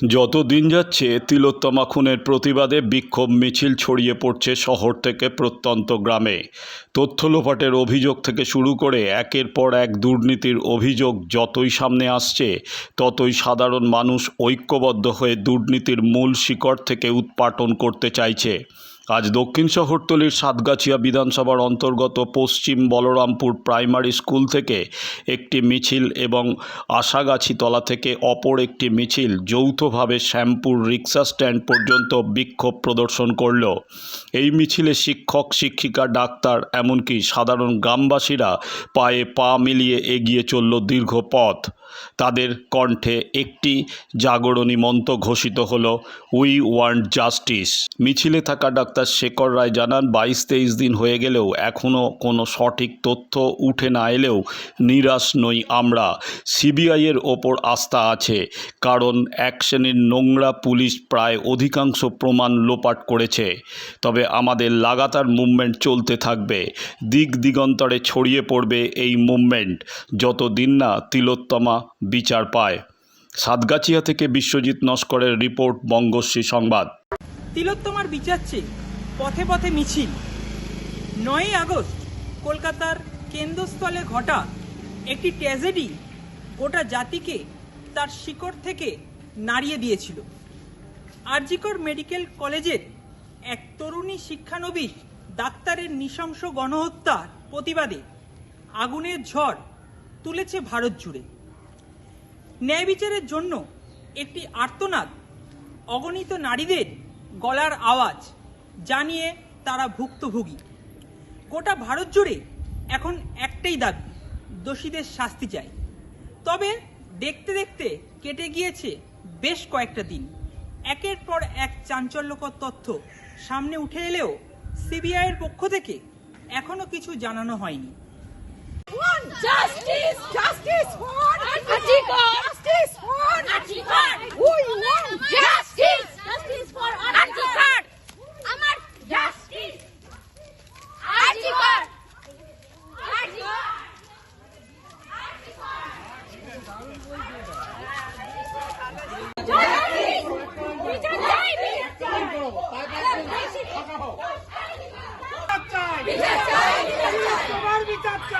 যত দিন যাচ্ছে, তিলোত্তমা খুনের প্রতিবাদে বিক্ষোভ মিছিল ছড়িয়ে পড়ছে শহর থেকে প্রত্যন্ত গ্রামে। তথ্য লোপাটের অভিযোগ থেকে শুরু করে একের পর এক দুর্নীতির অভিযোগ যতই সামনে আসছে, ততই সাধারণ মানুষ ঐক্যবদ্ধ হয়ে দুর্নীতির মূল শিকড় থেকে উৎপাটন করতে চাইছে। আজ দক্ষিণ শহরতলির সাতগাছিয়া বিধানসভার অন্তর্গত পশ্চিম বলরামপুর প্রাইমারি স্কুল থেকে একটি মিছিল এবং আশাগাছিতলা থেকে অপর একটি মিছিল যৌথভাবে শ্যামপুর রিক্সা স্ট্যান্ড পর্যন্ত বিক্ষোভ প্রদর্শন করল। এই মিছিলে শিক্ষক, শিক্ষিকা, ডাক্তার এমনকি সাধারণ গ্রামবাসীরা পায়ে পা মিলিয়ে এগিয়ে চলল দীর্ঘ পথ। তাদের কণ্ঠে একটি জাগরণী মন্ত্র ঘোষিত হল উই ওয়ান্ট জাস্টিস মিছিলে থাকা ডাক্তার শেখর রায় জানান, বাইশ তেইশ দিন হয়ে গেলেও এখনও কোনো সঠিক তথ্য উঠে না এলেও নিরাশ নই আমরা। সিবিআইয়ের ওপর আস্থা আছে, কারণ এক শ্রেণির নোংরা পুলিশ প্রায় অধিকাংশ প্রমাণ লোপাট করেছে। তবে আমাদের লাগাতার মুভমেন্ট চলতে থাকবে, দিক দিগন্তরে ছড়িয়ে পড়বে এই মুভমেন্ট। যত দিন না তিলোত্তমা বিচার পায়। সাতগাছিয়া থেকে বিশ্বজিৎ নস্করের রিপোর্ট, বঙ্গশ্রী সংবাদ। তিলোত্তমার বিচার চেয়ে পথে পথে মিছিল। নয়ই আগস্ট, কলকাতার কেন্দ্রস্থলে ঘটা একটি ট্র্যাজেডি গোটা জাতিকে তার শিকড় থেকে নাড়িয়ে দিয়েছিল। আরজিকর মেডিকেল কলেজের এক তরুণী শিক্ষানবিশ ডাক্তারের নৃশংস গণহত্যার প্রতিবাদে আগুনের ঝড় তুলেছে ভারত জুড়ে। ন্যায় বিচারের জন্য একটি আর্তনাদ, অগণিত নারীদের গলার আওয়াজ জানিয়ে তারা ভুক্তভোগী। গোটা ভারত জুড়ে এখন একটাই দাবি, দোষীদের শাস্তি চাই। তবে দেখতে দেখতে কেটে গিয়েছে বেশ কয়েকটা দিন। একের পর এক চাঞ্চল্যকর তথ্য সামনে উঠে এলেও সিবিআইয়ের পক্ষ থেকে এখনও কিছু জানানো হয়নি Justice! Justice for Antikar! Justice for Antikar! We want justice! Justice for Antikar! আমার justice! Antikar! Antikar! Justice! বিচার চাই! বিচার চাই! বিচার চাই! বিচার চাই! বিচার চাই! Justice! Justice! Antikar! We want justice! We want justice! We want justice!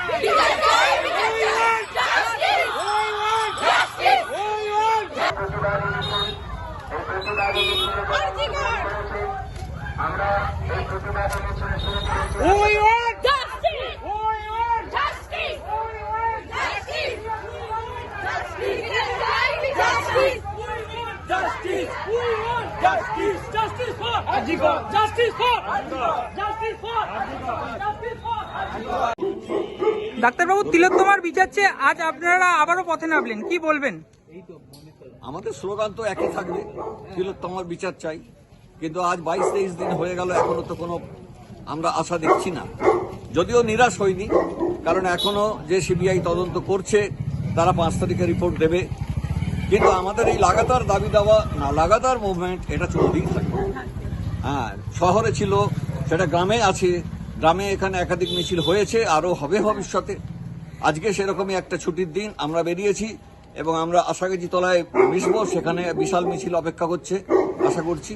Justice! Justice! Justice! We want justice! Justice for! Justice for Justice for Justice for ডাক্তারবাবু তিলোত্তমার বিচার চেয়ে আজ আপনারা আবারও পথে নামলেন। কি বলবেন? আমাদের স্লোগান তো একই থাকবে। তিলোত্তমার বিচার চাই। কিন্তু আজ বাইশ তেইশ দিন হয়ে গেল, এখনও তো কোনো আমরা আশা দেখছি না। যদিও নিরাশ হয়নি কারণ এখনও যে সিবিআই তদন্ত করছে, তারা পাঁচ তারিখে রিপোর্ট দেবে। কিন্তু আমাদের এই লাগাতার দাবি দেওয়া, না, লাগাতার মুভমেন্ট এটা চলতেই থাকবে। হ্যাঁ শহরে ছিল, সেটা গ্রামে আছে গ্রামে এখানে একাধিক মিছিল হয়েছে আরও হবে ভবিষ্যতে। আজকে সেরকমই একটা ছুটির দিন আমরা বেরিয়েছি এবং আমরা আশাগাজি তলায় মিশবো সেখানে বিশাল মিছিল অপেক্ষা করছে আশা করছি।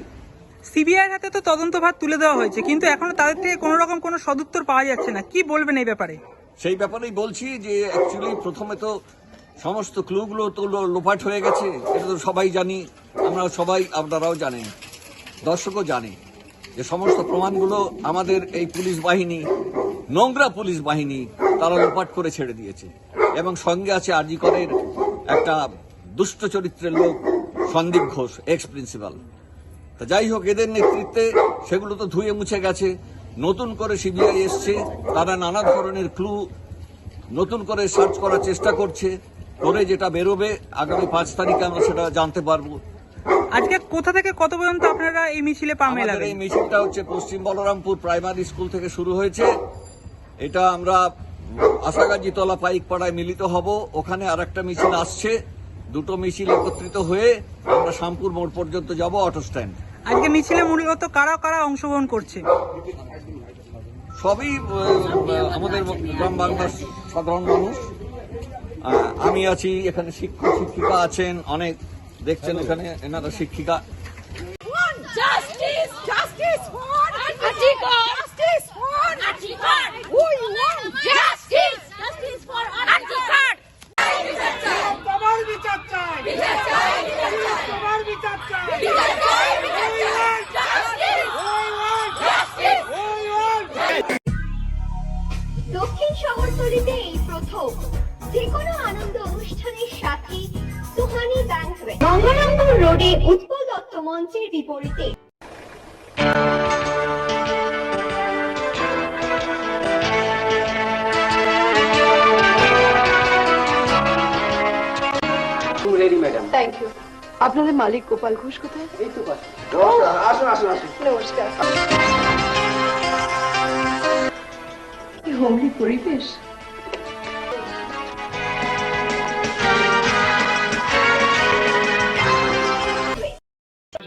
সিবিআইয়ের হাতে তো তদন্তভার তুলে দেওয়া হয়েছে কিন্তু এখনও তাদের থেকে কোনো রকম কোনো সদুত্তর পাওয়া যাচ্ছে না। কি বলবেন এই ব্যাপারে? সেই ব্যাপারেই বলছি যে অ্যাকচুয়ালি প্রথমে তো সমস্ত ক্লুগুলো তো লোপাট হয়ে গেছে এটা তো সবাই জানি আমরা সবাই আপনারাও জানেন দর্শকও জানে যে সমস্ত প্রমাণগুলো আমাদের এই পুলিশ বাহিনী, নোংরা পুলিশ বাহিনী তারা লোপাট করে ছেড়ে দিয়েছে। এবং সঙ্গে আছে আজিকরের একটা দুষ্ট চরিত্রের লোক সন্দীপ ঘোষ এক্স প্রিন্সিপাল তা যাই হোক, এদের নেতৃত্বে সেগুলো তো ধুয়ে মুছে গেছে। নতুন করে সিবিআই এসছে, তারা নানা ধরনের ক্লু নতুন করে সার্চ করার চেষ্টা করছে, করে যেটা বেরোবে, আগামী পাঁচ তারিখে আমরা সেটা জানতে পারব। আজকে কোথা থেকে কত পর্যন্ত আপনারা এই মিছিলে পা মেলাবেন এই মিছিলটা হচ্ছে পশ্চিম বলরামপুর প্রাইমারি স্কুল থেকে শুরু হয়েছে। এটা আমরা আশাগাজি তলা পাইকপাড়ায় মিলিত হব। ওখানে আর একটা মিছিল আসছে। দুটো মিছিল একত্রিত হয়ে আমরা শামপুর মোড় পর্যন্ত যাব অটো স্ট্যান্ড। আজকে মিছিলে মূলত কারা কারা অংশগ্রহণ করছে? সবই আমাদের গ্রাম বাংলার সাধারণ মানুষ। আমি আছি এখানে শিক্ষক শিক্ষিকা আছেন অনেক দেখছেন এখানে এনারা শিক্ষিকা ব্যাংকুয়েট গঙ্গারামপুর রোডে উৎপল দত্ত মঞ্চের বিপরীতে। থ্যাংক ইউ আপনাদের মালিক গোপাল ঘোষ কোথায়? নমস্কার কি হোমলি পরিবেশ?